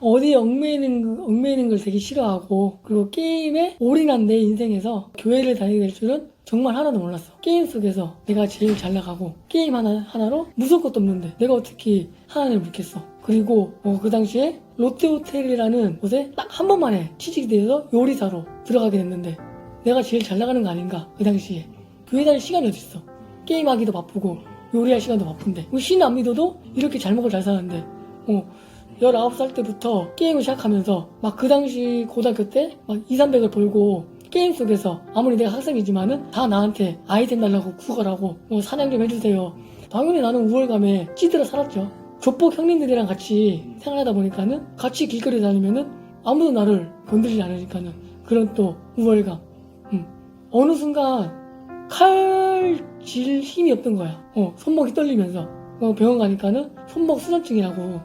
어디에 얽매이는, 얽매이는 걸 되게 싫어하고 그리고 게임에 올인한 내 인생에서 교회를 다니게 될 줄은 정말 하나도 몰랐어. 게임 속에서 내가 제일 잘 나가고 게임 하나, 하나로 무서울 것도 없는데 내가 어떻게 하나님을 믿겠어. 그리고 어, 그 당시에 롯데호텔이라는 곳에 딱 한 번만에 취직이 돼서 요리사로 들어가게 됐는데 내가 제일 잘 나가는 거 아닌가 그 당시에 교회 다닐 시간이 어딨어 게임하기도 바쁘고 요리할 시간도 바쁜데 신안 믿어도 이렇게 잘 먹고 잘 사는데 어 19살 때부터 게임을 시작하면서 막 그 당시 고등학교 때 막 2, 300을 벌고 게임 속에서 아무리 내가 학생이지만은 다 나한테 아이템 달라고 구걸하고 뭐 사냥 좀 해주세요. 당연히 나는 우월감에 찌들어 살았죠. 조폭 형님들이랑 같이 생활하다 보니까는 같이 길거리 다니면은 아무도 나를 건드리지 않으니까는 그런 또 우월감. 음. 어느 순간 칼 질 힘이 없던 거야. 어, 손목이 떨리면서. 어, 병원 가니까는 손목 수전증이라고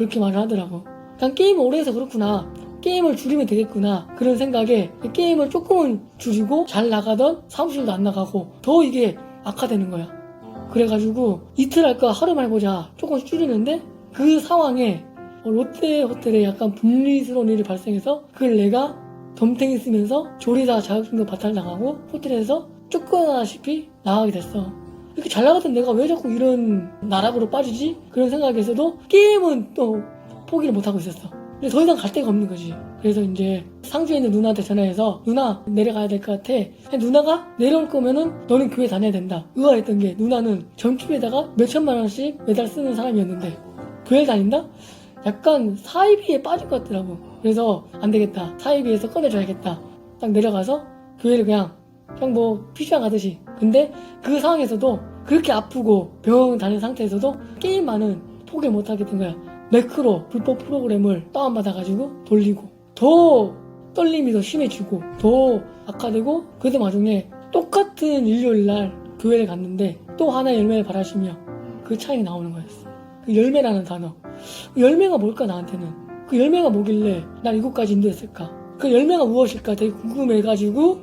그렇게 말을 하더라고. 난 게임을 오래 해서 그렇구나. 게임을 줄이면 되겠구나. 그런 생각에 게임을 조금은 줄이고 잘 나가던 사무실도 안 나가고 더 이게 악화되는 거야. 그래가지고 이틀 할까 하루만 해보자. 조금씩 줄이는데 그 상황에 어, 롯데 호텔에 약간 분리스러운 일이 발생해서 그걸 내가 덤탱이 쓰면서 조리사 자격증도 바탈당하고 호텔에서 쫓겨나다시피 나가게 됐어 이렇게 잘 나가던 내가 왜 자꾸 이런 나락으로 빠지지? 그런 생각에서도 게임은 또 포기를 못하고 있었어. 근데 더 이상 갈 데가 없는 거지. 그래서 이제 상주에 있는 누나한테 전화해서 누나 내려가야 될 것 같아. 누나가 내려올 거면은 너는 교회 다녀야 된다. 의아했던 게 누나는 전투에다가 몇 천만 원씩 매달 쓰는 사람이었는데 교회 다닌다? 약간 사이비에 빠질 것 같더라고. 그래서 안 되겠다. 사이비에서 꺼내줘야겠다. 딱 내려가서 교회를 그냥 그냥 뭐 피시방 가듯이. 근데 그 상황에서도 그렇게 아프고 병원 다닌 상태에서도 게임만은 포기를 못하게 된 거야. 매크로 불법 프로그램을 다운받아가지고 돌리고 더 떨림이 더 심해지고 더 악화되고 그래도 나중에 똑같은 일요일 날 교회를 갔는데 또 하나의 열매를 바라시며 그 차이 나오는 거였어. 그 열매라는 단어. 그 열매가 뭘까 나한테는? 그 열매가 뭐길래 난 이곳까지 인도했을까? 그 열매가 무엇일까? 되게 궁금해가지고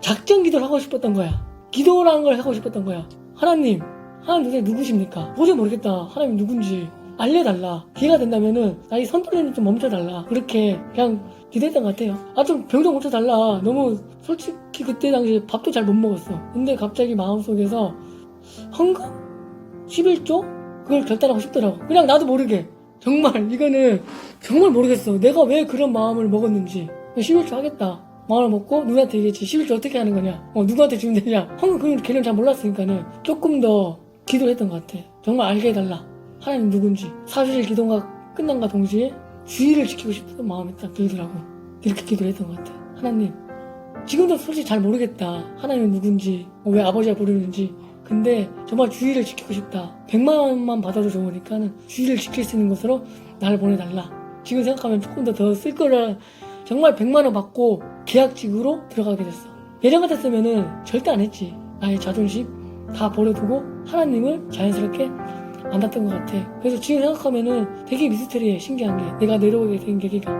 작전 기도를 하고 싶었던 거야 기도라는 걸 하고 싶었던 거야. 하나님 하나님 도대체 누구십니까? 도저히 모르겠다. 하나님 누군지 알려달라. 기회가 된다면은 나이 선떨리는 좀 멈춰달라. 그렇게 그냥 기도했던 것 같아요. 아 좀 병좀 고쳐달라. 너무 솔직히 그때 당시에 밥도 잘 못 먹었어. 근데 갑자기 마음속에서 헌금? 11조? 그걸 결단하고 싶더라고. 그냥 나도 모르게. 정말 이거는 정말 모르겠어. 내가 왜 그런 마음을 먹었는지. 11조 하겠다 마음을 먹고 누나한테 얘기했지? 11조 어떻게 하는 거냐? 어 누구한테 주면 되냐? 헌금 그런 개념 잘 몰랐으니까는 조금 더 기도를 했던 것 같아. 정말 알게 해달라. 하나님 누군지. 사실 기도가 끝난과 동시에 주의를 지키고 싶은 마음이 딱 들더라고. 이렇게 기도를 했던 것 같아. 하나님 지금도 솔직히 잘 모르겠다. 하나님이 누군지 어, 왜 아버지가 부르는지. 근데 정말 주의를 지키고 싶다. 100만 원만 받아도 좋으니까 는 주의를 지킬 수 있는 것으로 나를 보내달라. 지금 생각하면 조금 더 더 쓸 거라 정말 100만 원 받고 계약직으로 들어가게 됐어. 예전 같았으면은 절대 안 했지. 나의 자존심 다 버려두고 하나님을 자연스럽게 만났던 것 같아. 그래서 지금 생각하면은 되게 미스터리해 신기한 게 내가 내려오게 된 계기가